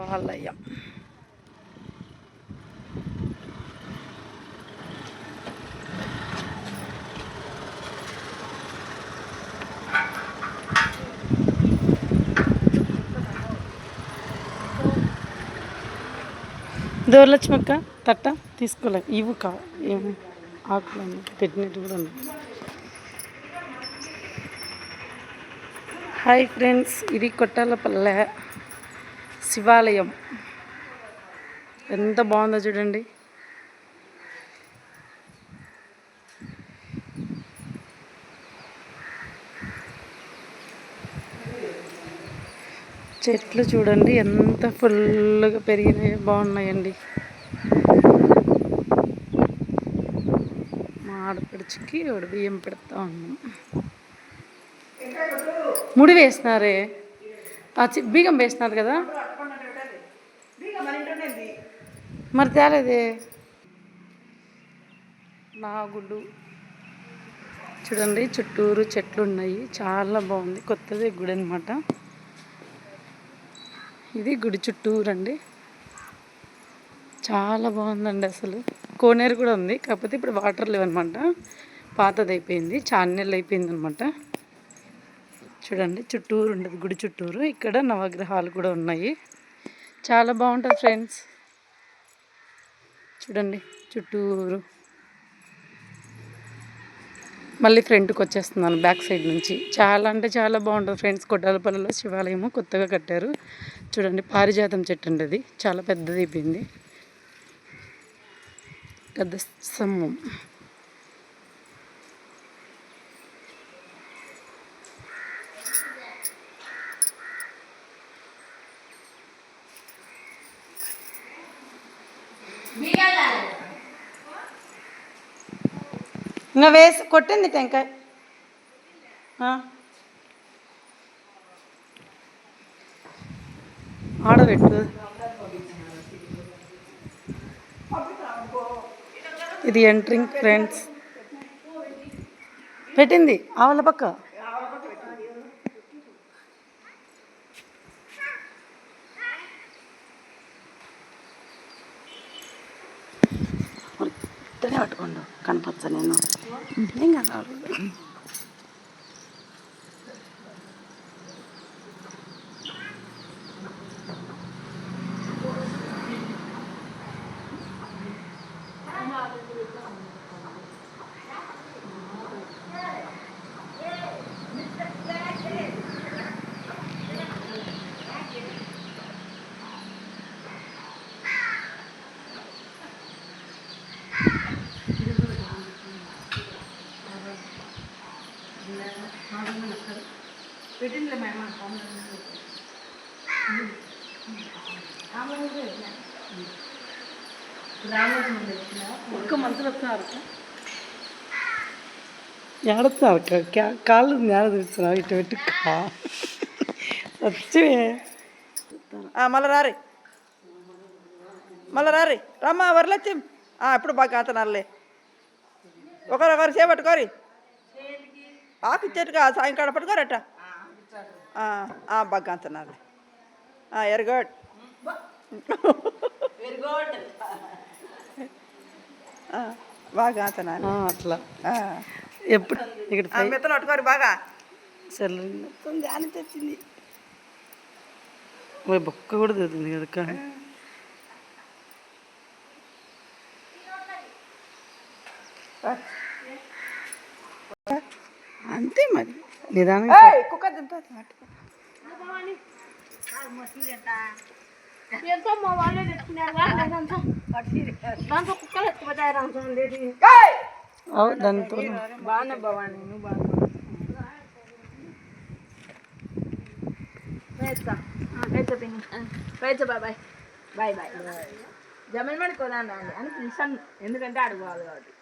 బాలయ్య దూరలక్ష్మక్క తట్ట తీసుకోలే. ఇవి కా ఏమి ఆకులు పెట్టినట్టు కూడా ఉన్నాయి. హాయ్ ఫ్రెండ్స్ ఇది కొట్టాల పల్లె. శివాలయం. ఎంత బాగుందో చూడండి. చెట్లు చూడండి ఎంత ఫుల్గా పెరిగినాయి బాగున్నాయండి. మా ఆడపడుచుకి ఒకటి బియ్యం పెడతా ఉన్నాం. ముడి వేసినారే. ఆ చి- వేసినారు కదా? మరి తేలేదే? నాగుడు చూడండి చుట్టూరు చెట్లు ఉన్నాయి. చాలా బాగుంది. కొత్తది గుడి అనమాట ఇది గుడి చుట్టూరు అండి. చాలా బాగుందండి అసలు. కోనేరు కూడా ఉంది. కాకపోతే ఇప్పుడు వాటర్ లేవన్నమాట. పాతది అయిపోయింది. చాలా అయిపోయింది అనమాట చూడండి చుట్టూరు ఉండదు. గుడి చుట్టూరు. ఇక్కడ నవగ్రహాలు కూడా ఉన్నాయి. చాలా బాగుంటుంది ఫ్రెండ్స్. చూడండి చుట్టూరు. మళ్ళీ ఫ్రంట్కి వచ్చేస్తున్నాను బ్యాక్ సైడ్ నుంచి. చాలా అంటే చాలా బాగుంటుంది ఫ్రెండ్స్ కొట్టాలపల్లిలో శివాలయము కొత్తగా కట్టారు. చూడండి పారిజాతం చెట్టు అండి అది. చాలా పెద్దది అయిపోయింది పెద్ద స్తంభం ఇంకా వేసి కొట్టింది టెంకాయ. ఆడబెట్టు ఇది ఎంట్రింగ్ ఫ్రెండ్స్ పెట్టింది ఆవల పక్క. ఇద్దరే పట్టుకోండు కనపచ్చ నేను ఏం కాదు ఒక్క మంత్రులు వస్తున్నారు. ఏడుతున్నారు కాళ్ళు నేల తీస్తున్నారు ఇటు పెట్టి. కా వచ్చే మళ్ళీ రారి. మళ్ళీ రారి. రమ్మా వరలచ్చి ఇప్పుడు బాగా కాతనారులే. ఒకరొకరు చేపట్టుకోరి. ఆకు ఇచ్చేట్టుగా సాయంకాలం పట్టుకోరట. బాగా కాంతనారులే వెరీ గుడ్ బాగా కాంతనారు అట్లా. ఎప్పుడు? ఇక్కడ మెత్తలు పట్టుకోరి బాగా. మొత్తం ధ్యానం తెచ్చింది. బొక్క కూడా తెచ్చింది కదా అంతే మరి. నిదానంగా ఏయ్, కుక్క దాంతో బాగున్నా భవాని నువ్వు బాగా బాయ్ బాయ్ బాయ్. జమన్ మడుకోదా అని పిలిచాను. ఎందుకంటే అడుగు కాబట్టి.